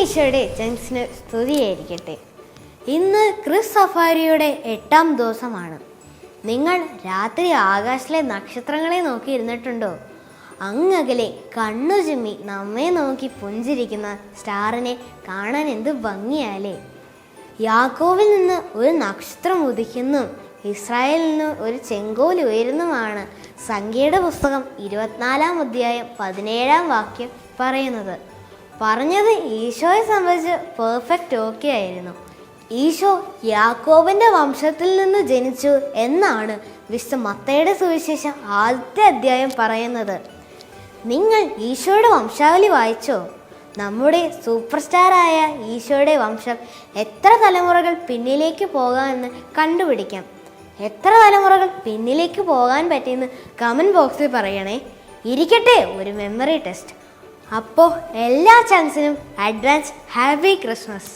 ഉണ്ണീശോയുടെ ജൻസിന് സ്തുതിയായിരിക്കട്ടെ. ഇന്ന് ക്രിസ് സഫാരിയുടെ എട്ടാം ദിവസമാണ്. നിങ്ങൾ രാത്രി ആകാശത്തിലെ നക്ഷത്രങ്ങളെ നോക്കി ഇരുന്നിട്ടുണ്ടോ? അങ്ങകലെ കണ്ണു ചിമ്മി നമ്മെ നോക്കി പുഞ്ചിരിക്കുന്ന സ്റ്റാറിനെ കാണാൻ എന്ത് ഭംഗിയാലേ. യാക്കോവിൽ നിന്ന് ഒരു നക്ഷത്രം ഉദിക്കുന്നു. ഇസ്രായേലിൽ നിന്ന് ഒരു ചെങ്കോൽ ഉയരുന്നുമാണ്. സംഖ്യയുടെ പുസ്തകം ഇരുപത്തിനാലാം അധ്യായം പതിനേഴാം വാക്യം പറയുന്നത്. പറഞ്ഞത് ഈശോയെ സംബന്ധിച്ച് പെർഫെക്റ്റ് ഓക്കെ ആയിരുന്നു. ഈശോ യാക്കോബിന്റെ വംശത്തിൽ നിന്ന് ജനിച്ചു എന്നാണ് വിശുദ്ധ മത്തയുടെ സുവിശേഷം ആദ്യത്തെ അധ്യായം പറയുന്നത്. നിങ്ങൾ ഈശോയുടെ വംശാവലി വായിച്ചോ? നമ്മുടെ സൂപ്പർ സ്റ്റാറായ ഈശോയുടെ വംശം എത്ര തലമുറകൾ പിന്നിലേക്ക് പോകാമെന്ന് കണ്ടുപിടിക്കാം. എത്ര തലമുറകൾ പിന്നിലേക്ക് പോകാൻ പറ്റിയെന്ന് കമന്റ് ബോക്സിൽ പറയണേ. ഇരിക്കട്ടെ ഒരു മെമ്മറി ടെസ്റ്റ് അപ്പോൾ എല്ലാ ചാൻസിനും അഡ്വാൻസ് ഹാപ്പി ക്രിസ്മസ്.